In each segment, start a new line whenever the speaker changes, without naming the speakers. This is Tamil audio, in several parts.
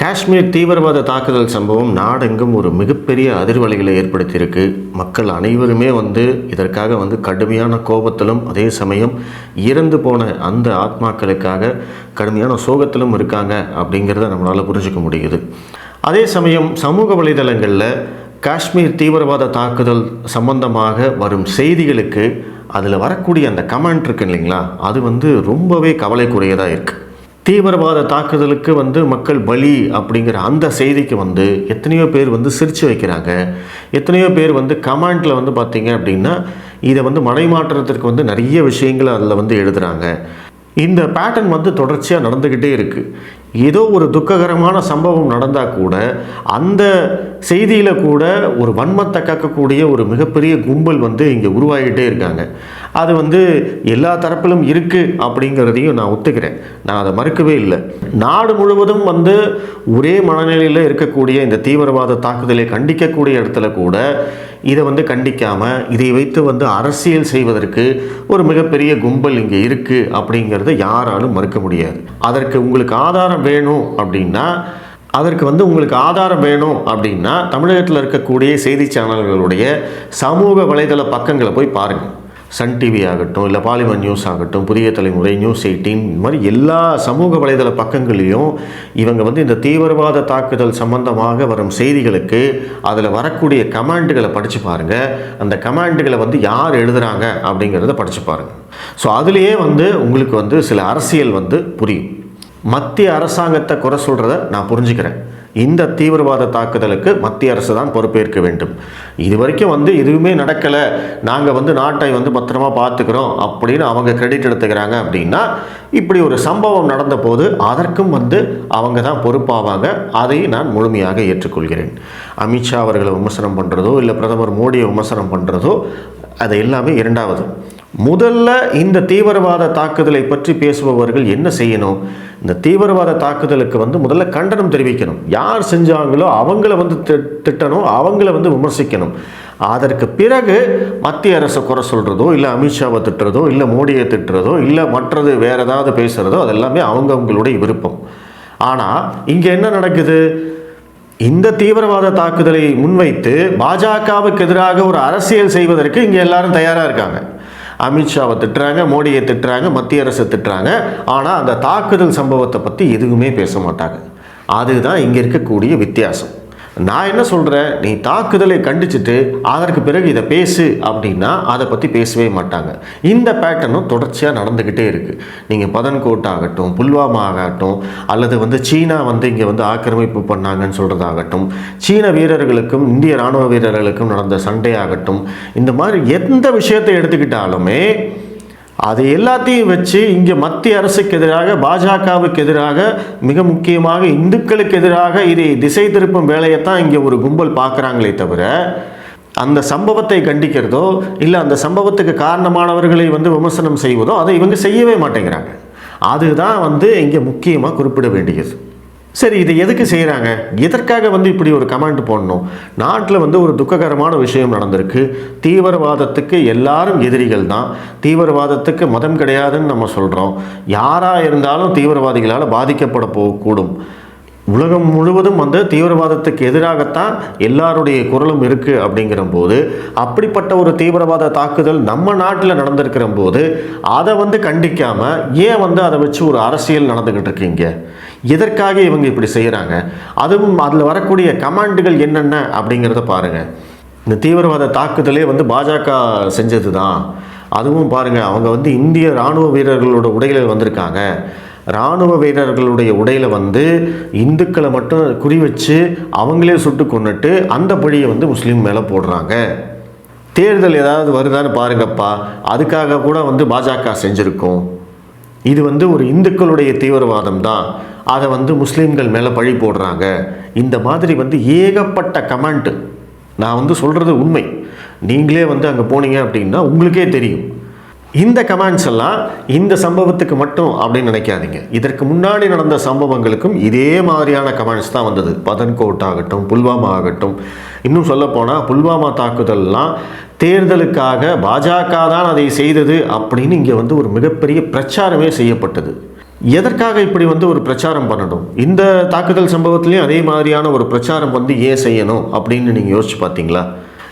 காஷ்மீர் தீவிரவாத தாக்குதல் சம்பவம் நாடெங்கும் ஒரு மிகப்பெரிய அதிர்வலைகளை ஏற்படுத்தியிருக்கு. மக்கள் அனைவருமே வந்து இதற்காக வந்து கடுமையான கோபத்திலும் அதே சமயம் இறந்து போன அந்த ஆத்மாக்களுக்காக கடுமையான சோகத்திலும் இருக்காங்க அப்படிங்கிறத நம்மளால் புரிஞ்சுக்க முடியுது. அதே சமயம் சமூக வலைதளங்களில் காஷ்மீர் தீவிரவாத தாக்குதல் சம்பந்தமாக வரும் செய்திகளுக்கு அதில் வரக்கூடிய அந்த கமெண்ட் இருக்கு இல்லைங்களா? அது வந்து ரொம்பவே கவலைக்குரியதாக இருக்குது தீவிரவாத தாக்குதலுக்கு வந்து மக்கள் பலி அப்படிங்கிற அந்த செய்திக்கு வந்து எத்தனையோ பேர் வந்து சிரித்து வைக்கிறாங்க. எத்தனையோ பேர் வந்து கமெண்ட்டில் வந்து பார்த்தீங்க அப்படின்னா இதை வந்து மனைமாற்றத்திற்கு வந்து நிறைய விஷயங்களை அதில் வந்து எழுதுகிறாங்க இந்த பேட்டர்ன் வந்து தொடர்ச்சியாக நடந்துக்கிட்டே இருக்குது ஏதோ ஒரு துக்ககரமான சம்பவம் நடந்தால் கூட அந்த செய்தியில் கூட ஒரு வன்மத்தை கக்கக்கூடிய ஒரு மிகப்பெரிய கும்பல் வந்து இங்கே உருவாகிட்டே இருக்காங்க. அது வந்து எல்லா தரப்பிலும் இருக்குது அப்படிங்கிறதையும் நான் ஒத்துக்கிறேன். நான் அதை மறுக்கவே இல்லை. நாடு முழுவதும் வந்து ஒரே மனநிலையில் இருக்கக்கூடிய இந்த தீவிரவாத தாக்குதலை கண்டிக்கக்கூடிய இடத்துல கூட இதை வந்து கண்டிக்காமல் இதை வைத்து வந்து அரசியல் செய்வதற்கு ஒரு மிகப்பெரிய கும்பல் இங்கே இருக்குது அப்படிங்கிறத யாராலும் மறுக்க முடியாது. அதற்கு உங்களுக்கு ஆதாரம் வேணும் அப்படின்னா அதற்கு வந்து உங்களுக்கு ஆதாரம் வேணும் அப்படின்னா தமிழகத்தில் இருக்கக்கூடிய செய்தி சேனல்களுடைய சமூக வலைதள பக்கங்களை போய் பாருங்கள் சன் டிவி ஆகட்டும் இல்லை பாலிமர் நியூஸ் ஆகட்டும் புதிய தலைமுறை நியூஸ் எயிட்டீன் இந்த மாதிரி எல்லா சமூக வலைதள பக்கங்களையும் இவங்க வந்து இந்த தீவிரவாத தாக்குதல் சம்பந்தமாக வரும் செய்திகளுக்கு அதில் வரக்கூடிய கமாண்டுகளை படித்து பாருங்கள் அந்த கமாண்டுகளை வந்து யார் எழுதுகிறாங்க அப்படிங்கிறத படித்து பாருங்கள் ஸோ அதுலேயே வந்து உங்களுக்கு வந்து சில அரசியல் வந்து புரியும். மத்திய அரசாங்கத்தை குறை சொல்கிறத நான் புரிஞ்சுக்கிறேன். இந்த தீவிரவாத தாக்குதலுக்கு மத்திய அரசு தான் பொறுப்பேற்க வேண்டும். இது வரைக்கும் வந்து எதுவுமே நடக்கலை. நாங்கள் வந்து நாட்டை வந்து பத்திரமா பார்த்துக்கிறோம் அப்படின்னு அவங்க கிரெடிட் எடுத்துக்கிறாங்க அப்படின்னா இப்படி ஒரு சம்பவம் நடந்த போது அதற்கும் வந்து அவங்க தான் பொறுப்பாவாங்க. அதை நான் முழுமையாக ஏற்றுக்கொள்கிறேன். அமித்ஷா அவர்களை விமர்சனம் பண்ணுறதோ இல்லை பிரதமர் மோடியை விமர்சனம் பண்ணுறதோ அது எல்லாமே இரண்டாவது. முதல்ல இந்த தீவிரவாத தாக்குதலை பற்றி பேசுபவர்கள் என்ன செய்யணும்? இந்த தீவிரவாத தாக்குதலுக்கு வந்து முதல்ல கண்டனம் தெரிவிக்கணும். யார் செஞ்சாங்களோ அவங்கள வந்து திட்டணும் அவங்கள வந்து விமர்சிக்கணும். அதற்கு பிறகு மத்திய அரசை குறை சொல்கிறதோ இல்லை அமித்ஷாவை திட்டுறதோ இல்லை மோடியை திட்டுறதோ இல்லை மற்றது வேறு ஏதாவது பேசுகிறதோ அதெல்லாமே அவங்கவுங்களுடைய விருப்பம். ஆனால் இங்கே என்ன நடக்குது? இந்த தீவிரவாத தாக்குதலை முன்வைத்து பாஜகவுக்கு எதிராக ஒரு அரசியல் செய்வதற்கு இங்கே எல்லாரும் தயாராக இருக்காங்க. அமித்ஷாவை திட்டுறாங்க மோடியை திட்டுறாங்க மத்திய அரசை திட்டுறாங்க. ஆனால் அந்த தாக்குதல் சம்பவத்தை பற்றி எதுவுமே பேச மாட்டாங்க. அதுதான் இங்கே இருக்கக்கூடிய வித்தியாசம். நான் என்ன சொல்கிறேன் நீ தாக்குதலை கண்டிச்சுட்டு அதற்கு பிறகு இதை பேசு அப்படின்னா அதை பற்றி பேசவே மாட்டாங்க. இந்த பேட்டர்னும் தொடர்ச்சியாக நடந்துக்கிட்டே இருக்குது நீங்கள் பதன்கோட் ஆகட்டும் புல்வாமா ஆகட்டும் அல்லது வந்து சீனா வந்து இங்கே வந்து ஆக்கிரமிப்பு பண்ணாங்கன்னு சொல்கிறதாகட்டும் சீன வீரர்களுக்கும் இந்திய ராணுவ வீரர்களுக்கும் நடந்த சண்டை ஆகட்டும் இந்த மாதிரி எந்த விஷயத்தை எடுத்துக்கிட்டாலுமே அது எல்லாத்தையும் வச்சு இங்கே மத்திய அரசுக்கு எதிராக பாஜகவுக்கு எதிராக மிக முக்கியமாக இந்துக்களுக்கு எதிராக இதை திசை திருப்பும் வேலையைத்தான் இங்கே ஒரு கும்பல் பார்க்குறாங்களே தவிர அந்த சம்பவத்தை கண்டிக்கிறதோ இல்லை அந்த சம்பவத்துக்கு காரணமானவர்களை வந்து விமர்சனம் செய்வதோ அதை இவங்க செய்யவே மாட்டேங்கிறாங்க. அதுதான் வந்து இங்கே முக்கியமாக குறிப்பிட வேண்டியது. சரி இதை எதுக்கு செய்கிறாங்க எதற்காக வந்து இப்படி ஒரு கமெண்ட் போடணும்? நாட்டில் வந்து ஒரு துக்ககரமான விஷயம் நடந்திருக்கு. தீவிரவாதத்துக்கு எல்லாரும் எதிரிகள் தான். தீவிரவாதத்துக்கு மதம் கிடையாதுன்னு நம்ம சொல்கிறோம் யாராக இருந்தாலும் தீவிரவாதிகளால் பாதிக்கப்பட போகக்கூடும். உலகம் முழுவதும் வந்து தீவிரவாதத்துக்கு எதிராகத்தான் எல்லாருடைய குரலும் இருக்குது அப்படிங்கிற போது அப்படிப்பட்ட ஒரு தீவிரவாத தாக்குதல் நம்ம நாட்டில் நடந்திருக்கிற போது அதை வந்து கண்டிக்காமல் ஏன் வந்து அதை வச்சு ஒரு அரசியல் நடந்துக்கிட்டு இருக்கீங்க? எதற்காக இவங்க இப்படி செய்கிறாங்க அதுவும் அதில் வரக்கூடிய கமாண்டுகள் என்னென்ன அப்படிங்கிறத பாருங்கள் இந்த தீவிரவாத தாக்குதலே வந்து பாஜக செஞ்சது தான் அதுவும் பாருங்கள் அவங்க வந்து இந்திய இராணுவ வீரர்களோட உடைகளில் வந்திருக்காங்க. இராணுவ வீரர்களுடைய உடையில் வந்து இந்துக்களை மட்டும் குறி வச்சு அவங்களே சுட்டு கொண்டுட்டு அந்த பழியை வந்து முஸ்லீம் மேலே போடுறாங்க. தேர்தல் ஏதாவது வருதான்னு பாருங்கப்பா. அதுக்காக கூட வந்து பாஜக செஞ்சுருக்கோம். இது வந்து ஒரு இந்துக்களுடைய தீவிரவாதம் தான் அதை வந்து முஸ்லீம்கள் மேலே பழி போடுறாங்க. இந்த மாதிரி வந்து ஏகப்பட்ட கமெண்ட்டு நான் வந்து சொல்கிறது உண்மை. நீங்களே வந்து அங்கே போனீங்க அப்படின்னா உங்களுக்கே தெரியும். இந்த கமெண்ட்ஸ் எல்லாம் இந்த சம்பவத்துக்கு மட்டும் அப்படின்னு நினைக்காதீங்க. இதற்கு முன்னாடி நடந்த சம்பவங்களுக்கும் இதே மாதிரியான கமெண்ட்ஸ் தான் வந்தது. பதன்கோட் ஆகட்டும் புல்வாமா ஆகட்டும். இன்னும் சொல்லப்போனால் புல்வாமா தாக்குதல்லாம் தேர்தலுக்காக பாஜக தான் அதை செய்தது அப்படின்னு இங்கே வந்து ஒரு மிகப்பெரிய பிரச்சாரமே செய்யப்பட்டது. எதற்காக இப்படி வந்து ஒரு பிரச்சாரம் பண்ணணும்? இந்த தாக்குதல் சம்பவத்துலேயும் அதே மாதிரியான ஒரு பிரச்சாரம் வந்து ஏன் செய்யணும் அப்படின்னு நீங்கள் யோசிச்சு பார்த்தீங்களா?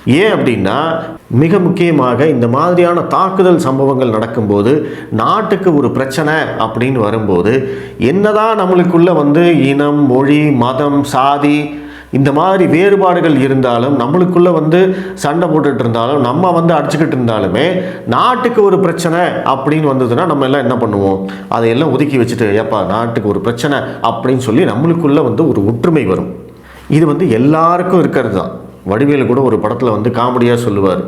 ஏன் அப்படின்னா மிக முக்கியமாக இந்த மாதிரியான தாக்குதல் சம்பவங்கள் நடக்கும்போது நாட்டுக்கு ஒரு பிரச்சனை அப்படின்னு வரும்போது என்னதான் நம்மளுக்குள்ள வந்து இனம் மொழி மதம் சாதி இந்த மாதிரி வேறுபாடுகள் இருந்தாலும் நம்மளுக்குள்ளே வந்து சண்டை போட்டுட்டு இருந்தாலும் நம்ம வந்து அடிச்சுக்கிட்டு இருந்தாலுமே நாட்டுக்கு ஒரு பிரச்சனை அப்படின்னு வந்ததுன்னா நம்ம எல்லாம் என்ன பண்ணுவோம்? அதையெல்லாம் ஒதுக்கி வச்சுட்டு ஏப்பா நாட்டுக்கு ஒரு பிரச்சனை அப்படின்னு சொல்லி நம்மளுக்குள்ளே வந்து ஒரு ஒற்றுமை வரும். இது வந்து எல்லாருக்கும் இருக்கிறது தான். வடிவேலு கூட ஒரு படத்தில் வந்து காமெடியாக சொல்லுவார்.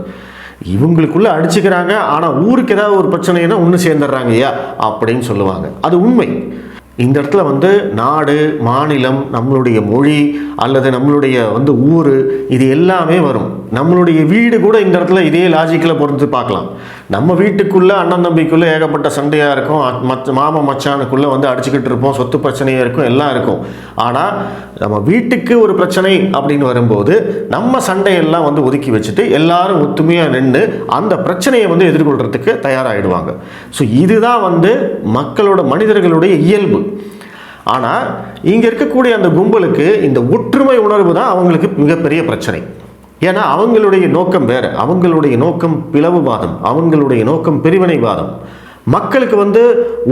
இவங்களுக்குள்ளே அடிச்சுக்கிறாங்க ஆனால் ஊருக்கு ஏதாவது ஒரு பிரச்சனைனா ஒன்று சேர்ந்துடுறாங்க ஐயா அப்படின்னு சொல்லுவாங்க. அது உண்மை. இந்த இடத்துல வந்து நாடு மாநிலம் நம்மளுடைய மொழி அல்லது நம்மளுடைய வந்து ஊர் இது எல்லாமே வரும். நம்மளுடைய வீடு கூட இந்த இடத்துல இதே லாஜிக்கில் பொறுத்து பார்க்கலாம். நம்ம வீட்டுக்குள்ளே அண்ணன் தம்பிக்குள்ளே ஏகப்பட்ட சண்டையாக இருக்கும். மச்ச மாமன் மச்சானுக்குள்ளே வந்து அடிச்சுக்கிட்டு இருப்போம். சொத்து பிரச்சனையாக இருக்கும். எல்லாம் இருக்கும். ஆனால் நம்ம வீட்டுக்கு ஒரு பிரச்சனை அப்படின்னு வரும்போது நம்ம சண்டையெல்லாம் வந்து ஒதுக்கி வச்சுட்டு எல்லாரும் ஒத்துமையாக நின்று அந்த பிரச்சனையை வந்து எதிர்கொள்கிறதுக்கு தயாராகிடுவாங்க ஸோ இதுதான் வந்து மக்களோட மனிதர்களுடைய இயல்பு. ஆனால் இங்கே இருக்கக்கூடிய அந்த கும்பலுக்கு இந்த ஒற்றுமை உணர்வு தான் அவங்களுக்கு மிகப்பெரிய பிரச்சனை. ஏன்னா அவங்களுடைய நோக்கம் வேறு. அவங்களுடைய நோக்கம் பிளவுவாதம். அவங்களுடைய நோக்கம் பிரிவினைவாதம். மக்களுக்கு வந்து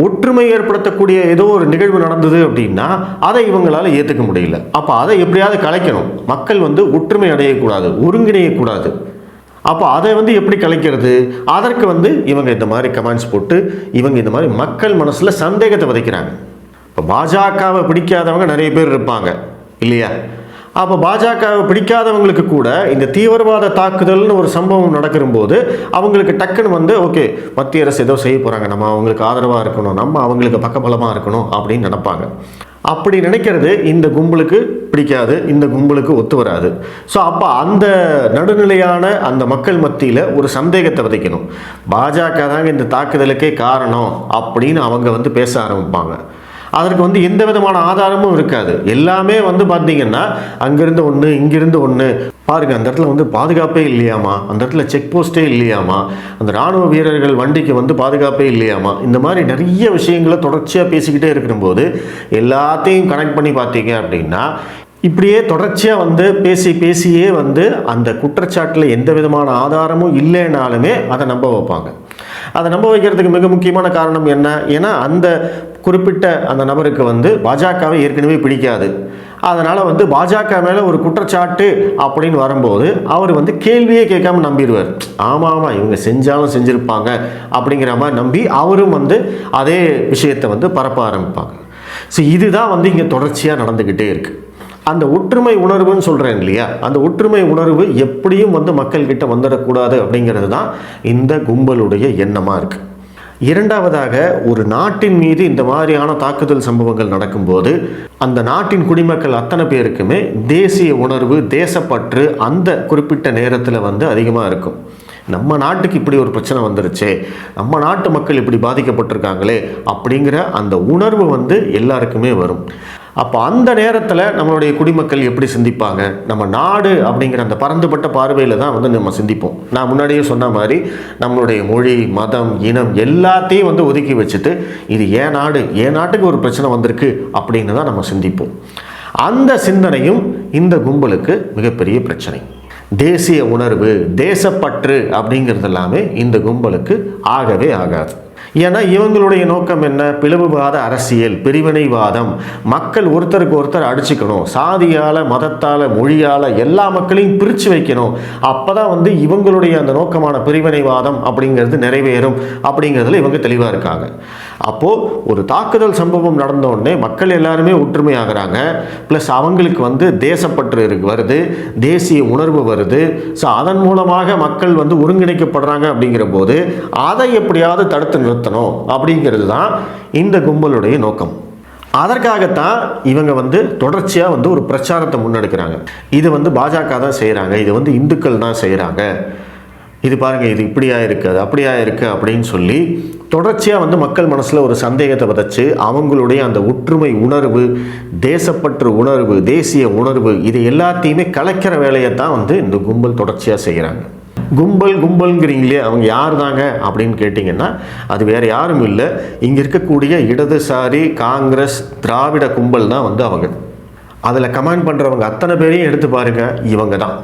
ஒற்றுமை ஏற்படுத்தக்கூடிய ஏதோ ஒரு நிகழ்வு நடந்தது அப்படின்னா அதை இவங்களால் ஏற்றுக்க முடியல. அப்போ அதை எப்படியாவது கலைக்கணும். மக்கள் வந்து ஒற்றுமை அடையக்கூடாது ஒருங்கிணையக்கூடாது. அப்போ அதை வந்து எப்படி கலைக்கிறது? அதற்கு வந்து இவங்க இந்த மாதிரி கமெண்ட்ஸ் போட்டு இவங்க இந்த மாதிரி மக்கள் மனசில் சந்தேகத்தை விதைக்கிறாங்க. இப்போ பாஜகவை பிடிக்காதவங்க நிறைய பேர் இருப்பாங்க இல்லையா? அப்போ பாஜகவை பிடிக்காதவங்களுக்கு கூட இந்த தீவிரவாத தாக்குதல்னு ஒரு சம்பவம் நடக்கும்போது அவங்களுக்கு டக்குன்னு வந்து ஓகே மத்திய அரசு ஏதோ செய்ய போகிறாங்க நம்ம அவங்களுக்கு ஆதரவாக இருக்கணும். நம்ம அவங்களுக்கு பக்கபலமாக இருக்கணும். அப்படின்னு நினைப்பாங்க. அப்படி நினைக்கிறது இந்த கும்பலுக்கு பிடிக்காது இந்த கும்பலுக்கு ஒத்து வராது. ஸோ அப்போ அந்த நடுநிலையான அந்த மக்கள் மத்தியில் ஒரு சந்தேகத்தை விதைக்கணும். பாஜக தாங்க இந்த தாக்குதலுக்கே காரணம் அப்படின்னு அவங்க வந்து பேச ஆரம்பிப்பாங்க. அதற்கு வந்து எந்த விதமான ஆதாரமும் இருக்காது. எல்லாமே வந்து பார்த்தீங்கன்னா அங்கேருந்து ஒன்று இங்கிருந்து ஒன்று பாருங்க அந்த இடத்துல வந்து பாதுகாப்பே இல்லையாமா? அந்த இடத்துல செக் போஸ்ட்டே இல்லையாமா? அந்த ராணுவ வீரர்கள் வண்டிக்கு வந்து பாதுகாப்பே இல்லையாமா? இந்த மாதிரி நிறைய விஷயங்களை தொடர்ச்சியாக பேசிக்கிட்டே இருக்கும்போது எல்லாத்தையும் கனெக்ட் பண்ணி பார்த்தீங்க அப்படின்னா இப்படியே தொடர்ச்சியாக வந்து பேசி பேசியே வந்து அந்த குற்றச்சாட்டில் எந்த விதமான ஆதாரமும் இல்லைனாலுமே அதை நம்ப வைப்பாங்க. அதை நம்ப வைக்கிறதுக்கு மிக முக்கியமான காரணம் என்ன? ஏன்னா அந்த குறிப்பிட்ட அந்த நபருக்கு வந்து பாஜகவை ஏற்கனவே பிடிக்காது. அதனால் வந்து பாஜக மேலே ஒரு குற்றச்சாட்டு அப்படின்னு வரும்போது அவர் வந்து கேள்வியே கேட்காம நம்பிடுவார். ஆமாம் ஆமாம் இவங்க செஞ்சாலும் செஞ்சுருப்பாங்க அப்படிங்கிற மாதிரி நம்பி அவரும் வந்து அதே விஷயத்தை வந்து பரப்ப ஆரம்பிப்பாங்க. ஸோ இதுதான் வந்து இங்கே தொடர்ச்சியாக நடந்துக்கிட்டே இருக்குது அந்த ஒற்றுமை உணர்வுன்னு சொல்கிறேன் இல்லையா? அந்த ஒற்றுமை உணர்வு எப்படியும் வந்து மக்கள்கிட்ட வந்துடக்கூடாது அப்படிங்கிறது தான் இந்த கும்பலுடைய எண்ணமாக இருக்குது இரண்டாவதாக ஒரு நாட்டின் மீது இந்த மாதிரியான தாக்குதல் சம்பவங்கள் நடக்கும்போது அந்த நாட்டின் குடிமக்கள் அத்தனை பேருக்குமே தேசிய உணர்வு தேசப்பற்று அந்த குறிப்பிட்ட நேரத்தில் வந்து அதிகமாக இருக்கும். நம்ம நாட்டுக்கு இப்படி ஒரு பிரச்சனை வந்துருச்சே நம்ம நாட்டு மக்கள் இப்படி பாதிக்கப்பட்டிருக்காங்களே அப்படிங்கிற அந்த உணர்வு வந்து எல்லாருக்குமே வரும். அப்போ அந்த நேரத்தில் நம்மளுடைய குடிமக்கள் எப்படி சிந்திப்பாங்க? நம்ம நாடு அப்படிங்கிற அந்த பறந்துபட்ட பார்வையில் தான் வந்து நம்ம சிந்திப்போம். நான் முன்னாடியே சொன்ன மாதிரி நம்மளுடைய மொழி மதம் இனம் எல்லாத்தையும் வந்து ஒதுக்கி வச்சுட்டு இது ஏன் நாடு ஏன் நாட்டுக்கு ஒரு பிரச்சனை வந்திருக்கு அப்படின்னு தான் நம்ம சிந்திப்போம். அந்த சிந்தனையும் இந்த கும்பலுக்கு மிகப்பெரிய பிரச்சனை. தேசிய உணர்வு தேசப்பற்று அப்படிங்கிறது எல்லாமே இந்த கும்பலுக்கு ஆகவே ஆகாது. ஏன்னா இவங்களுடைய நோக்கம் என்ன? பிளவுவாத அரசியல் பிரிவினைவாதம். மக்கள் ஒருத்தருக்கு ஒருத்தர் அடிச்சுக்கணும். சாதியால் மதத்தால் மொழியால் எல்லா மக்களையும் பிரித்து வைக்கணும். அப்போ தான் வந்து இவங்களுடைய அந்த நோக்கமான பிரிவினைவாதம் அப்படிங்கிறது நிறைவேறும் அப்படிங்கிறதுல இவங்க தெளிவாக இருக்காங்க. அப்போது ஒரு தாக்குதல் சம்பவம் நடந்தோடனே மக்கள் எல்லாருமே ஒற்றுமையாகிறாங்க. ப்ளஸ் அவங்களுக்கு வந்து தேசப்பற்று இருக்கு வருது. தேசிய உணர்வு வருது. ஸோ அதன் மூலமாக மக்கள் வந்து ஒருங்கிணைக்கப்படுறாங்க அப்படிங்கிற போது அதை எப்படியாவது தடுத்து நிறுத்தணும் அப்படிங்கிறது தான் இந்த கும்பலுடைய நோக்கம். அதற்காகத்தான் இவங்க வந்து தொடர்ச்சியாக வந்து ஒரு பிரச்சாரத்தை முன்னெடுக்கிறாங்க. இது வந்து பாஜக தான் செய்கிறாங்க இது வந்து இந்துக்கள் தான் செய்கிறாங்க இது பாருங்கள் இது இப்படியா இருக்குது அது அப்படியா இருக்குது அப்படின்னு சொல்லி தொடர்ச்சியாக வந்து மக்கள் மனசில் ஒரு சந்தேகத்தை விதைச்சு அவங்களுடைய அந்த ஒற்றுமை உணர்வு தேசப்பற்று உணர்வு தேசிய உணர்வு இது எல்லாத்தையுமே கலைக்கிற வேலையை தான் வந்து இந்த கும்பல் தொடர்ச்சியாக செய்கிறாங்க கும்பல் கும்பல்ங்கிறீங்களே அவங்க யார் தாங்க அப்படின்னு கேட்டிங்கன்னா அது வேறு யாரும் இல்லை. இங்கே இருக்கக்கூடிய இடதுசாரி காங்கிரஸ் திராவிட கும்பல் தான் வந்து அவங்க. அதில் கமெண்ட் பண்ணுறவங்க அத்தனை பேரையும் எடுத்து பாருங்கள் இவங்க தான்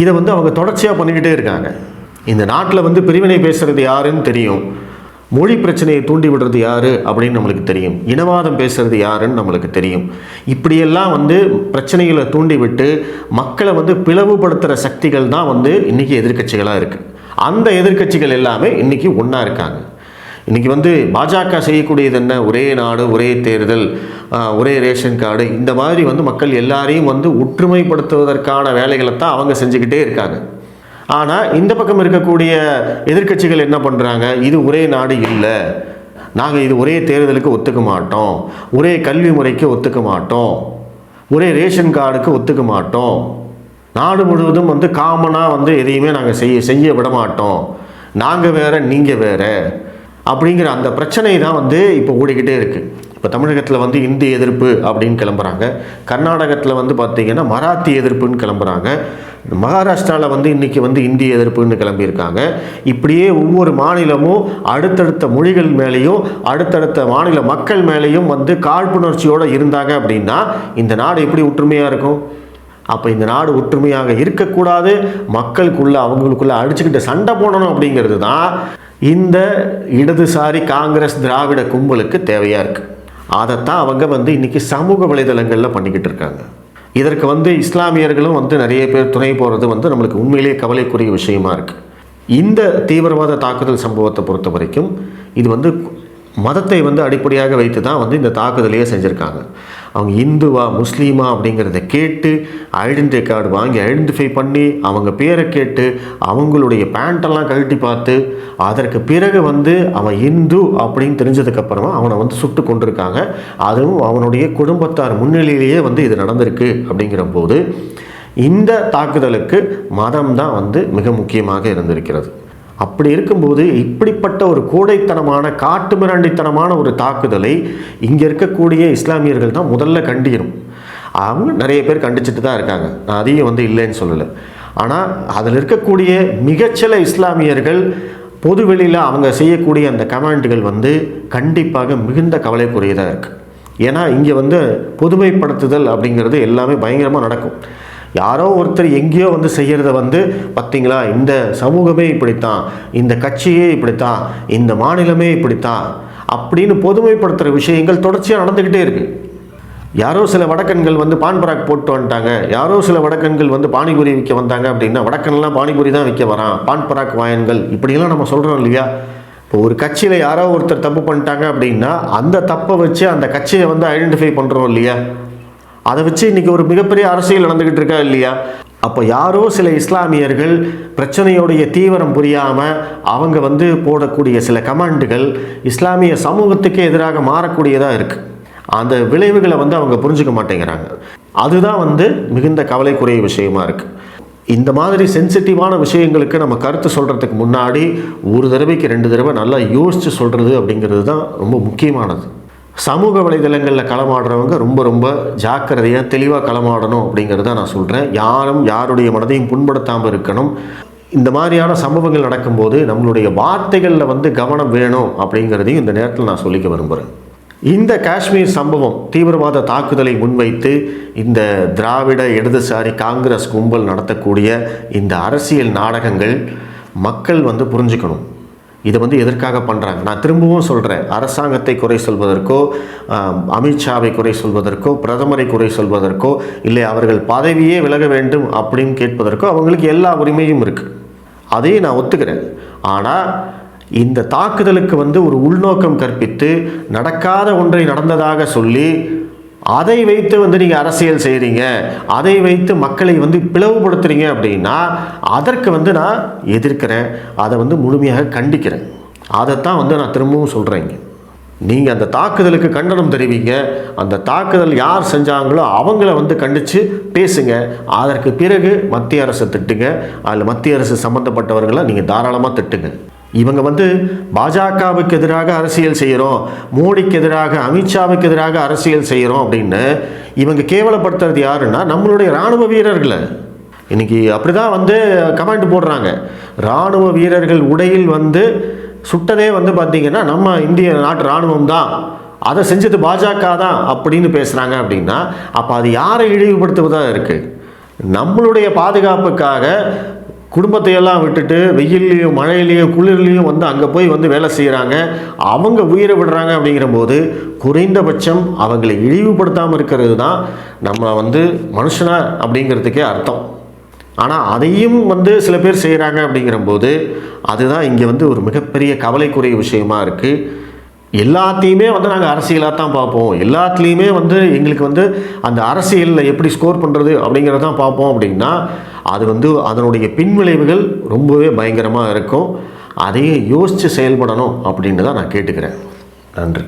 இதை வந்து அவங்க தொடர்ச்சியாக பண்ணிக்கிட்டே இருக்காங்க. இந்த நாட்டில் வந்து பிரிவினை பேசுகிறது யாருன்னு தெரியும். மொழி பிரச்சனையை தூண்டி விடுறது யாரு அப்படின்னு நம்மளுக்கு தெரியும். இனவாதம் பேசுறது யாருன்னு நம்மளுக்கு தெரியும். இப்படியெல்லாம் வந்து பிரச்சனைகளை தூண்டி விட்டு மக்களை வந்து பிளவுபடுத்துகிற சக்திகள் தான் வந்து இன்றைக்கி எதிர்க்கட்சிகளாக இருக்குது அந்த எதிர்க்கட்சிகள் எல்லாமே இன்றைக்கி ஒன்றா இருக்காங்க. இன்றைக்கி வந்து பாஜக செய்யக்கூடியது என்ன? ஒரே நாடு ஒரே தேர்தல் ஒரே ரேஷன் கார்டு. இந்த மாதிரி வந்து மக்கள் எல்லாரையும் வந்து ஒற்றுமைப்படுத்துவதற்கான வேலைகளை தான் அவங்க செஞ்சுக்கிட்டே இருக்காங்க. ஆனால் இந்த பக்கம் இருக்கக்கூடிய எதிர்க்கட்சிகள் என்ன பண்ணுறாங்க இது ஒரே நாடு இல்லை. நாங்கள் இது ஒரே தேர்தலுக்கு ஒத்துக்க மாட்டோம். ஒரே கல்வி முறைக்கு ஒத்துக்க மாட்டோம். ஒரே ரேஷன் கார்டுக்கு ஒத்துக்க மாட்டோம். நாடு முழுவதும் வந்து காமனாக வந்து எதையுமே நாங்கள் செய்ய செய்ய விட மாட்டோம். நாங்கள் வேறு நீங்கள் வேறு. அப்படிங்கிற அந்த பிரச்சனை தான் வந்து இப்போ ஓடிக்கிட்டே இருக்குது இப்போ தமிழகத்தில் வந்து இந்தி எதிர்ப்பு அப்படின்னு கிளம்புறாங்க. கர்நாடகத்தில் வந்து பார்த்திங்கன்னா மராத்தி எதிர்ப்புன்னு கிளம்புறாங்க. மகாராஷ்டிராவில் வந்து இன்றைக்கி வந்து இந்தி எதிர்ப்புன்னு கிளம்பியிருக்காங்க. இப்படியே ஒவ்வொரு மாநிலமும் அடுத்தடுத்த மொழிகள் மேலேயும் அடுத்தடுத்த மாநில மக்கள் மேலேயும் வந்து காழ்ப்புணர்ச்சியோடு இருந்தாங்க அப்படின்னா இந்த நாடு எப்படி ஒற்றுமையாக இருக்கும்? அப்போ இந்த நாடு ஒற்றுமையாக இருக்கக்கூடாது மக்களுக்குள்ளே அவங்களுக்குள்ளே அடிச்சுக்கிட்டு சண்டை போடணும் அப்படிங்கிறது தான் இந்த இடதுசாரி காங்கிரஸ் திராவிட கும்பலுக்கு தேவையாக இருக்குது அதைத்தான் அவங்க வந்து இன்றைக்கி சமூக வலைதளங்களில் பண்ணிக்கிட்டு இருக்காங்க. இதற்கு வந்து இஸ்லாமியர்களும் வந்து நிறைய பேர் துணை போகிறது வந்து நம்மளுக்கு உண்மையிலேயே கவலைக்குரிய விஷயமா இருக்குது இந்த தீவிரவாத தாக்குதல் சம்பவத்தை பொறுத்த வரைக்கும் இது வந்து மதத்தை வந்து அடிப்படையாக வைத்து தான் வந்து இந்த தாக்குதலையே செஞ்சுருக்காங்க. அவங்க இந்துவா முஸ்லீமா அப்படிங்கிறத கேட்டு ஐடென்டி கார்டு வாங்கி ஐடென்டிஃபை பண்ணி அவங்க பேரை கேட்டு அவங்களுடைய பேண்ட்டெல்லாம் கழட்டி பார்த்து அதற்கு பிறகு வந்து அவன் இந்து அப்படின்னு தெரிஞ்சதுக்கப்புறமா அவனை வந்து சுட்டு கொண்டிருக்காங்க அதுவும் அவனுடைய குடும்பத்தார் முன்னிலையிலேயே வந்து இது நடந்திருக்கு அப்படிங்கிற போது இந்த தாக்குதலுக்கு மதம் தான் வந்து மிக முக்கியமாக இருந்திருக்கிறது. அப்படி இருக்கும்போது இப்படிப்பட்ட ஒரு கோடைத்தனமான காட்டு மிராண்டித்தனமான ஒரு தாக்குதலை இங்கே இருக்கக்கூடிய இஸ்லாமியர்கள் தான் முதல்ல கண்டிக்கணும் அவங்க நிறைய பேர் கண்டிச்சிட்டு தான் இருக்காங்க. நான் அதையும் வந்து இல்லைன்னு சொல்லலை. ஆனால் அதில் இருக்கக்கூடிய மிகச்சில இஸ்லாமியர்கள் பொது வெளியில் அவங்க செய்யக்கூடிய அந்த கமாண்டுகள் வந்து கண்டிப்பாக மிகுந்த கவலைக்குரியதாக இருக்குது ஏன்னா இங்கே வந்து பொதுமைப்படுத்துதல் அப்படிங்கிறது எல்லாமே பயங்கரமாக நடக்கும். யாரோ ஒருத்தர் எங்கேயோ வந்து செய்கிறத வந்து பார்த்தீங்களா இந்த சமூகமே இப்படித்தான். இந்த கட்சியே இப்படித்தான். இந்த மாநிலமே இப்படித்தான். அப்படின்னு பொதுமைப்படுத்துகிற விஷயங்கள் தொடர்ச்சியாக நடந்துக்கிட்டே இருக்கு. யாரோ சில வடக்கன்கள் வந்து பான் பராக் போட்டு வந்துட்டாங்க. யாரோ சில வடக்கன்கள் வந்து பானிபூரி விற்க வந்தாங்க அப்படின்னா வடக்கன்லாம் பானிபூரி தான் விற்க வரான். பான் பராக் வாயன்கள். இப்படிலாம் நம்ம சொல்கிறோம் இல்லையா? இப்போ ஒரு கட்சியில் யாரோ ஒருத்தர் தப்பு பண்ணிட்டாங்க அப்படின்னா அந்த தப்பை வச்சு அந்த கட்சியை வந்து ஐடென்டிஃபை பண்ணுறோம் இல்லையா? அதை வச்சு இன்றைக்கி ஒரு மிகப்பெரிய அரசியல் நடந்துக்கிட்டு இருக்கா இல்லையா? அப்போ யாரோ சில இஸ்லாமியர்கள் பிரச்சனையோடைய தீவிரம் புரியாமல் அவங்க வந்து போடக்கூடிய சில கமாண்டுகள் இஸ்லாமிய சமூகத்துக்கு எதிராக மாறக்கூடியதாக இருக்குது அந்த விளைவுகளை வந்து அவங்க புரிஞ்சுக்க மாட்டேங்கிறாங்க. அதுதான் வந்து மிகுந்த கவலைக்குரிய விஷயமா இருக்குது இந்த மாதிரி சென்சிட்டிவான விஷயங்களுக்கு நம்ம கருத்து சொல்கிறதுக்கு முன்னாடி ஒரு தடவைக்கு ரெண்டு தடவை நல்லா யோசித்து சொல்கிறது அப்படிங்கிறது தான் ரொம்ப முக்கியமானது. சமூக வலைதளங்களில் களமாடுறவங்க ரொம்ப ரொம்ப ஜாக்கிரதையாக தெளிவாக களமாடணும் அப்படிங்கிறத நான் சொல்கிறேன் யாரும் யாருடைய மனதையும் புண்படுத்தாமல் இருக்கணும். இந்த மாதிரியான சம்பவங்கள் நடக்கும்போது நம்மளுடைய வார்த்தைகளில் வந்து கவனம் வேணும் அப்படிங்கிறதையும் இந்த நேரத்தில் நான் சொல்லிக்க விரும்புகிறேன் இந்த காஷ்மீர் சம்பவம் தீவிரவாத தாக்குதலை முன்வைத்து இந்த திராவிட இடதுசாரி காங்கிரஸ் கும்பல் நடத்தக்கூடிய இந்த அரசியல் நாடகங்கள் மக்கள் வந்து புரிஞ்சுக்கணும். இதை வந்து எதற்காக பண்ணுறாங்க நான் திரும்பவும் சொல்கிறேன் அரசாங்கத்தை குறை சொல்வதற்கோ அமித்ஷாவை குறை சொல்வதற்கோ பிரதமரை குறை சொல்வதற்கோ இல்லை அவர்கள் பதவியே விலக வேண்டும் அப்படின்னு கேட்பதற்கோ அவங்களுக்கு எல்லா உரிமையும் இருக்குது அதையும் நான் ஒத்துக்கிறேன். ஆனால் இந்த தாக்குதலுக்கு வந்து ஒரு உள்நோக்கம் கற்பித்து நடக்காத ஒன்றை நடந்ததாக சொல்லி அதை வைத்து வந்து நீங்கள் அரசியல் செய்கிறீங்க அதை வைத்து மக்களை வந்து பிளவுபடுத்துறீங்க அப்படின்னா அதற்கு வந்து நான் எதிர்க்கிறேன். அதை வந்து முழுமையாக கண்டிக்கிறேன். அதைத்தான் வந்து நான் திரும்பவும் சொல்கிறேங்க நீங்கள் அந்த தாக்குதலுக்கு கண்டனம் தெரிவிங்க. அந்த தாக்குதல் யார் செஞ்சாங்களோ அவங்கள வந்து கண்டித்து பேசுங்க. அதற்கு பிறகு மத்திய அரசை திட்டுங்க. அதில் மத்திய அரசு சம்மந்தப்பட்டவர்களை நீங்கள் தாராளமாக திட்டுங்க. இவங்க வந்து பாஜகவுக்கு எதிராக அரசியல் செய்கிறோம் மோடிக்கு எதிராக அமித்ஷாவுக்கு எதிராக அரசியல் செய்கிறோம் அப்படின்னு இவங்க கேவலப்படுத்துறது யாருன்னா நம்மளுடைய இராணுவ வீரர்களை. இன்னைக்கு அப்படி தான் வந்து கமெண்ட் போடுறாங்க. இராணுவ வீரர்கள் உடையில் வந்து சுட்டதே வந்து பார்த்திங்கன்னா நம்ம இந்திய நாட்டு இராணுவம் தான். அதை செஞ்சது பாஜக தான் அப்படின்னு பேசுகிறாங்க அப்படின்னா அப்போ அது யாரை இழிவுபடுத்துவதாக இருக்குது நம்மளுடைய பாதுகாப்புக்காக குடும்பத்தை எல்லாம் விட்டுட்டு வெயில்லையும் மழையிலையும் குளிர்லேயும் வந்து அங்கே போய் வந்து வேலை செய்கிறாங்க அவங்க உயிரை விடுறாங்க அப்படிங்கிற போது குறைந்தபட்சம் அவங்களை இழிவுபடுத்தாமல் இருக்கிறது தான் நம்ம வந்து மனுஷனா அப்படிங்கிறதுக்கே அர்த்தம். ஆனால் அதையும் வந்து சில பேர் செய்கிறாங்க அப்படிங்கிறபோது அதுதான் இங்கே வந்து ஒரு மிகப்பெரிய கவலைக்குரிய விஷயமா இருக்குது எல்லாத்தையுமே வந்து நாங்கள் அரசியலாக தான் பார்ப்போம். எல்லாத்துலேயுமே வந்து எங்களுக்கு வந்து அந்த அரசியலில் எப்படி ஸ்கோர் பண்ணுறது அப்படிங்கிறத தான் பார்ப்போம் அப்படின்னா அது வந்து அதனுடைய பின்விளைவுகள் ரொம்பவே பயங்கரமாக இருக்கும். அதையே யோசித்து செயல்படணும் அப்படின்னு தான் நான் கேட்டுக்கிறேன். நன்றி.